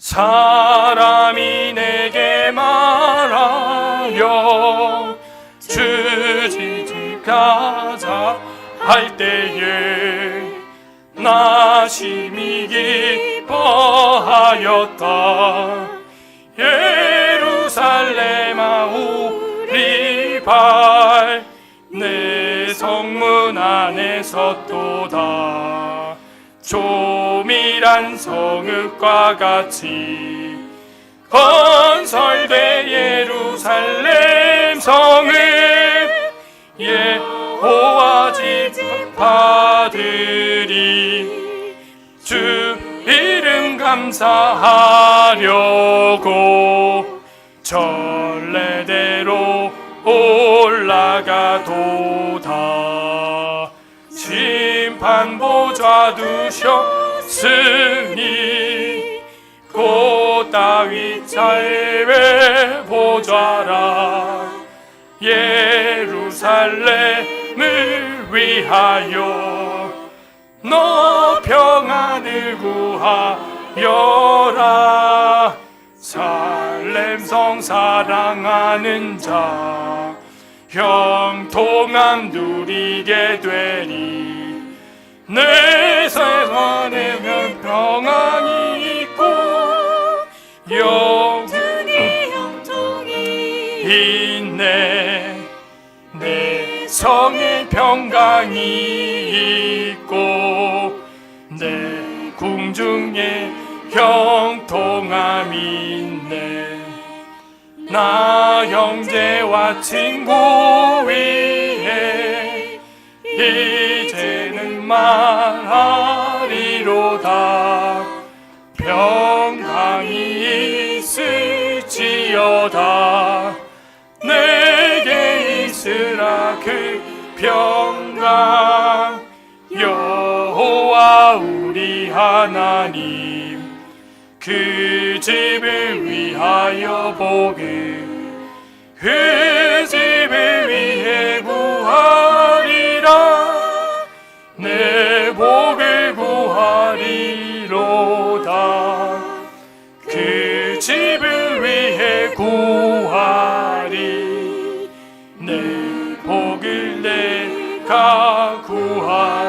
사람이 내게 말하여 주지집 가자 할 때에 나 심히 기뻐하였다. 예루살렘아 우리 발내 성문 안에 섰도다. 조 밀한 성읍과 같이 건설돼 예루살렘 성읍 예호와 집 파들이 주 이름 감사하려고 전례대로 올라가도다. 심판보좌 두 셨으니 곧 다윗 자의 보좌라. 예루살렘을 위하여 너 평안을 구하여라. 살렘성 사랑하는 자 형통함 누리게 되리. 내 세상에 평안이 있고 영원히 형통이 있네 내 성에 평강이 있고 내 궁중에 형통함이 있네. 나 형제와 친구 위에 이제는 말 평강이 있을지어다. 내게 있으라 그 평강 여호와 우리 하나님 그 집을 위하여 복을 그 구하리. 내 복을 내가 구하리.